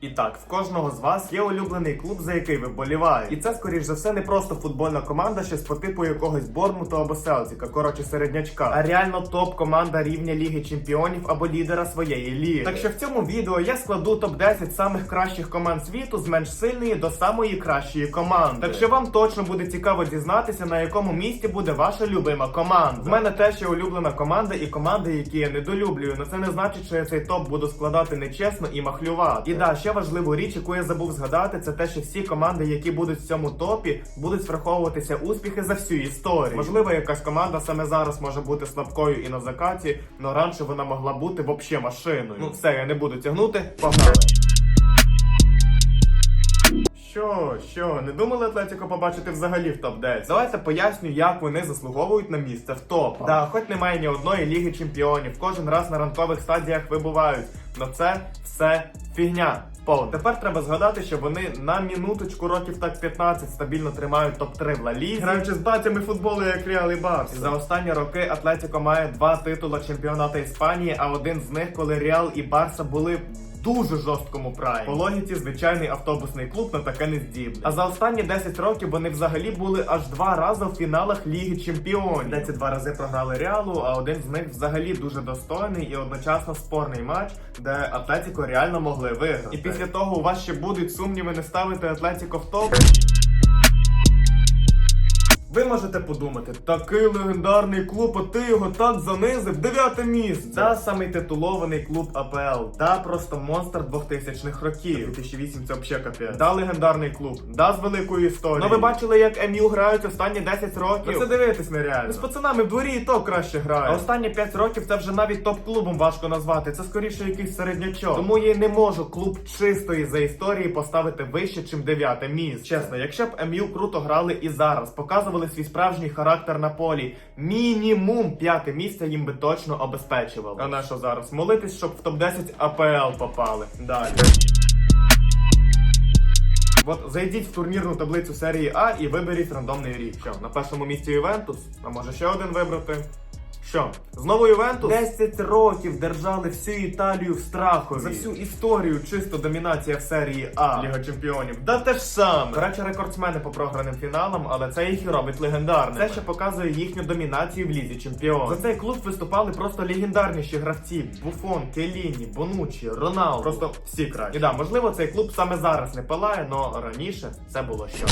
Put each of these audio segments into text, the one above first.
І так, в кожного з вас є улюблений клуб, за який ви боліваєте. І це, скоріш за все, не просто футбольна команда, щось по типу якогось Бормуту або Селтіка, коротше середнячка, а реально топ-команда рівня Ліги Чемпіонів або лідера своєї ліги. Так що в цьому відео я складу топ-10 самих кращих команд світу з менш сильної до самої кращої команди. Так що вам точно буде цікаво дізнатися, на якому місці буде ваша любима команда. В мене теж є улюблена команда і команди, які я недолюблюю. Но це не значить, що я цей топ буду складати нечесно і махлювати. І да, ще важливу річ, яку я забув згадати, це те, що всі команди, які будуть в цьому топі, будуть враховуватися успіхи за всю історію. Можливо, якась команда саме зараз може бути слабкою і на закаті, але раніше вона могла бути вообще машиною. Ну все, я не буду тягнути. Погнали. Що, що, не думали Атлетіко побачити взагалі в топ-10? Давайте поясню, як вони заслуговують на місце в топ. Да, хоч немає ні одної ліги чемпіонів, кожен раз на ранкових стадіях вибувають. Но це все фігня. Повна. Тепер треба згадати, що вони на мінуточку років так 15 стабільно тримають топ-3 в Ла Лізі, граючи з батями футболу, як Реал і Барс. За останні роки Атлетіко має два титула чемпіонату Іспанії, а один з них, коли Реал і Барса були дуже жорсткому праймі. По логіці, звичайний автобусний клуб на таке не здібний. А за останні 10 років вони взагалі були аж два рази в фіналах Ліги Чемпіонів. Де ці два рази програли Реалу, а один з них взагалі дуже достойний і одночасно спорний матч, де Атлетіко реально могли виграти. І після того у вас ще будуть сумніви не ставити Атлетіко в топ. Ви можете подумати, такий легендарний клуб, а ти його так занизив, дев'яте місце. Да, самий титулований клуб АПЛ. Да, просто монстр 2000-х років. 2008 це взагалі капець. Да, легендарний клуб. Да, з великою історією. Ну ви бачили, як МЮ грають останні 10 років. Ну, це дивитись нереально. З пацанами в дворі і то краще грають. А останні 5 років це вже навіть топ-клубом важко назвати. Це скоріше якийсь середнячок. Тому я не можу клуб чистої за історії поставити вище, чим дев'яте місце. Чесно, якщо б МЮ круто грали і зараз, показували свій справжній характер на полі, мінімум п'яте місце їм би точно обезпечували. А на що зараз? Молитись, щоб в топ-10 АПЛ попали. Далі. От зайдіть в турнірну таблицю серії А і виберіть рандомний рік. Що, на першому місці Ювентус? А може ще один вибрати? Що, знову Ювентус? 10 років держали всю Італію в страху. За всю історію чисто домінація в серії А. Ліга Чемпіонів. Да те ж саме. Коротше, рекордсмени по програним фіналам, але це їх і робить легендарними. Це ще показує їхню домінацію в лізі чемпіонів. За цей клуб виступали просто легендарніші гравці: Буфон, Келіні, Бонучі, Роналду. Просто всі краще. І да, можливо, цей клуб саме зараз не палає, але раніше це було що.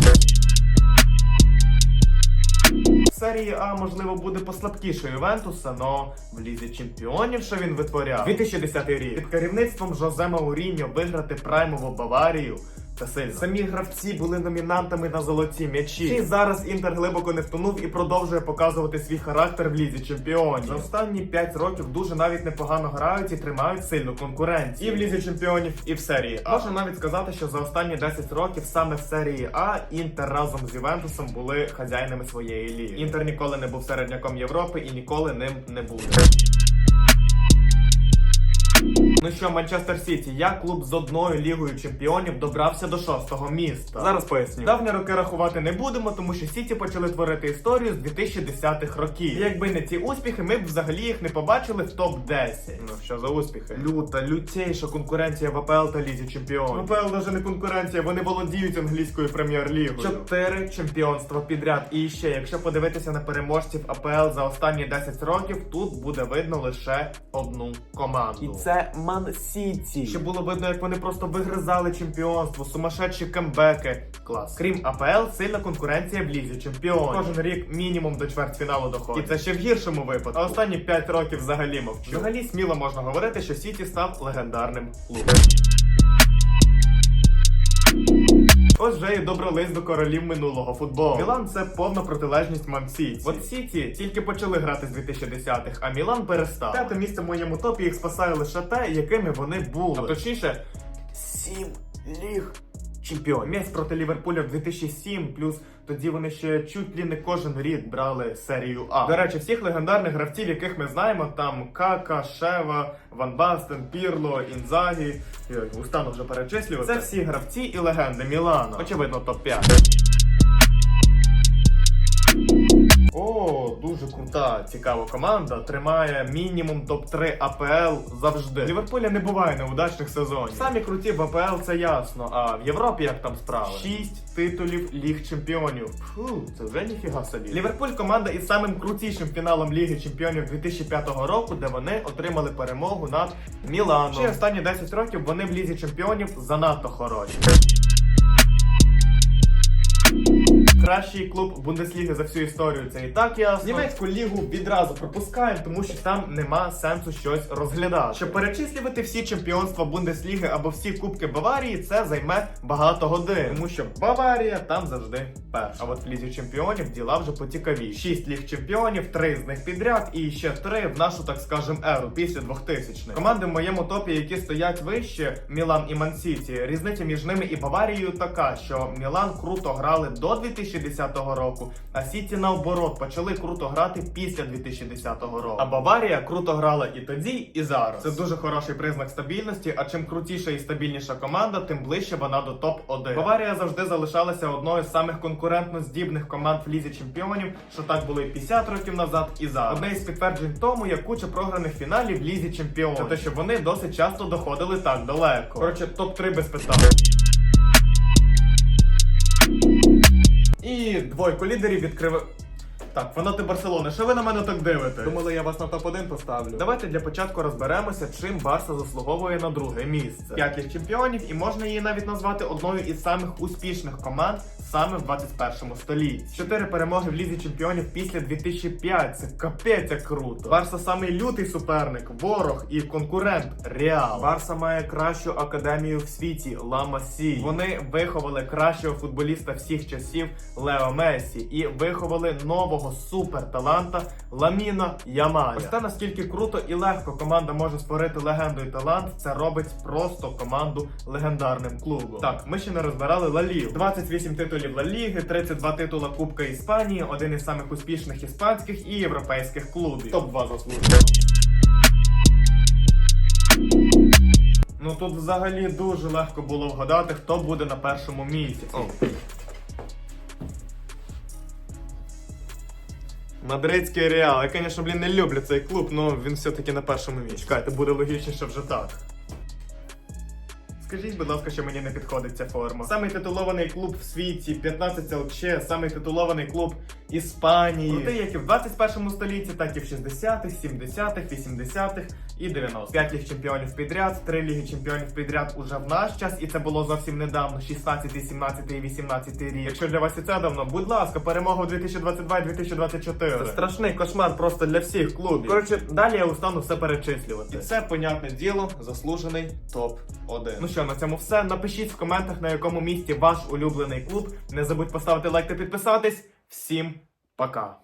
Серії А, можливо, буде послабкіше Ювентуса, но в лізі чемпіонів, що він витворяв. 2010 рік під керівництвом Жозе Мауріньо виграти праймову Баварію. Та сильно. Самі гравці були номінантами на золоті м'ячі. І зараз Інтер глибоко не втонув і продовжує показувати свій характер в лізі чемпіонів. За останні 5 років дуже навіть непогано грають і тримають сильну конкуренцію. І в лізі чемпіонів, і в серії А. Можна навіть сказати, що за останні 10 років саме в серії А Інтер разом з Ювентусом були хазяїнами своєї ліги. Інтер ніколи не був середняком Європи і ніколи ним не буде. Ну що, Манчестер Сіті, як клуб з одною лігою чемпіонів добрався до шостого міста. Зараз поясню. Давні роки рахувати не будемо, тому що Сіті почали творити історію з 2010-х років. І якби не ці успіхи, ми б взагалі їх не побачили в топ 10 Ну що за успіхи? Люта, лютейша конкуренція в АПЛ та лізі чемпіонів. АПЛ навіть не конкуренція, вони володіють англійською прем'єр-лігою. Чотири чемпіонства підряд. І ще, якщо подивитися на переможців АПЛ за останні 10 років, тут буде видно лише одну команду. І це Ман Сіті. Ще було видно, як вони просто вигризали чемпіонство, сумасшедші камбеки. Клас. Крім АПЛ, сильна конкуренція в лізі чемпіонів. Кожен рік мінімум до чвертьфіналу доходить. І це ще в гіршому випадку. А останні 5 років взагалі мовчу. Взагалі сміло можна говорити, що Сіті став легендарним клубом. Ось вже і добрались до королів минулого футболу. Мілан це повна протилежність Ман-Сіті. От Сіті тільки почали грати з 2010-х, а Мілан перестав. П'яте місце в моєму топі їх спасає лише те, якими вони були. А точніше, сім ліг чемпіонів. М'яч проти Ліверпуля в 2007, плюс тоді вони ще чуть ли не кожен рік брали серію А. До речі, всіх легендарних гравців, яких ми знаємо, там Кака, Шева, Ван Бастен, Пірло, Інзагі. Устану вже перечислювати. Це всі гравці і легенди Мілана. Очевидно, топ-5. Крута, цікава команда. Тримає мінімум топ-3 АПЛ завжди. Ліверпуля не буває неудачних сезонів. Самі круті в АПЛ це ясно. А в Європі як там справи? Шість титулів Ліг Чемпіонів. Фу, це вже ніфіга собі. Ліверпуль команда із самим крутішим фіналом Ліги Чемпіонів 2005 року, де вони отримали перемогу над Міланом. Ще останні 10 років вони в Лізі Чемпіонів занадто хороші. Кращий клуб Бундесліги за всю історію це і так ясно. Німецьку лігу відразу пропускаємо, тому що там нема сенсу щось розглядати. Щоб перечислювати всі чемпіонства Бундесліги або всі кубки Баварії, це займе багато годин. Тому що Баварія там завжди перша. А от в лізі чемпіонів діла вже поцікаві. Шість ліг чемпіонів, три з них підряд, і ще три в нашу, так скажем, еру після 2000-х. Команди в моєму топі, які стоять вище, Мілан і Мансіті. Різниця між ними і Баварією така, що Мілан круто грали до 2010 року, а Сіті наоборот почали круто грати після 2010 року. А Баварія круто грала і тоді, і зараз. Це дуже хороший признак стабільності. А чим крутіша і стабільніша команда, тим ближче вона до топ 1 Баварія завжди залишалася одною з самих конкурентно здібних команд в лізі чемпіонів, що так було і 50 років назад, і зараз. Одне із підтверджень тому є куча програних фіналів в лізі чемпіонів. Це те, що вони досить часто доходили так далеко. Коротше, топ 3 без питань. І двойку лідерів відкрив. Так, фанати Барселони, що ви на мене так дивите? Думали, я вас на топ-1 поставлю. Давайте для початку розберемося, чим Барса заслуговує на друге місце. П'ять чемпіонів, і можна її навіть назвати одною із самих успішних команд саме в 21 столітті. Чотири перемоги в лізі чемпіонів після 2005. Це капець як круто. Барса самий лютий суперник, ворог і конкурент Реал. Барса має кращу академію в світі Ла Масі. Вони виховали кращого футболіста всіх часів Лео Месі і виховали нового суперталанта Ламіна Ямаля. Ось те наскільки круто і легко команда може створити легенду і талант. Це робить просто команду легендарним клубом. Так, ми ще не розбирали Ла Лігу. 28 титулів Ла Ліги, 32 титула Кубка Іспанії, один із самих успішних іспанських і європейських клубів. Топ 2 заслужено. Ну тут взагалі дуже легко було вгадати, хто буде на першому місці. О. Мадридський Реал. Я, звісно, блін, не люблю цей клуб, але він все-таки на першому місці. Чекайте, буде логічніше вже так. Скажіть, будь ласка, що мені не підходить ця форма. Самий титулований клуб в світі, 15 ЛЧ, самий титулований клуб Іспанії. Крутий як і в 21 столітті, так і в 60-х, 70-х, 80-х і 90-х. 5 ліг чемпіонів підряд, 3 ліги чемпіонів підряд уже в наш час, і це було зовсім недавно, 16, 17 і 18 рік. Якщо для вас і це давно, будь ласка, перемога у 2022 і 2024. Це страшний кошмар просто для всіх клубів. Коротше, далі я устану все перечислювати. І це, понятне діло, заслужений топ 1 Ну що, на цьому все. Напишіть в коментах, на якому місці ваш улюблений клуб. Не забудь поставити лайк та підписатись. Всім пока!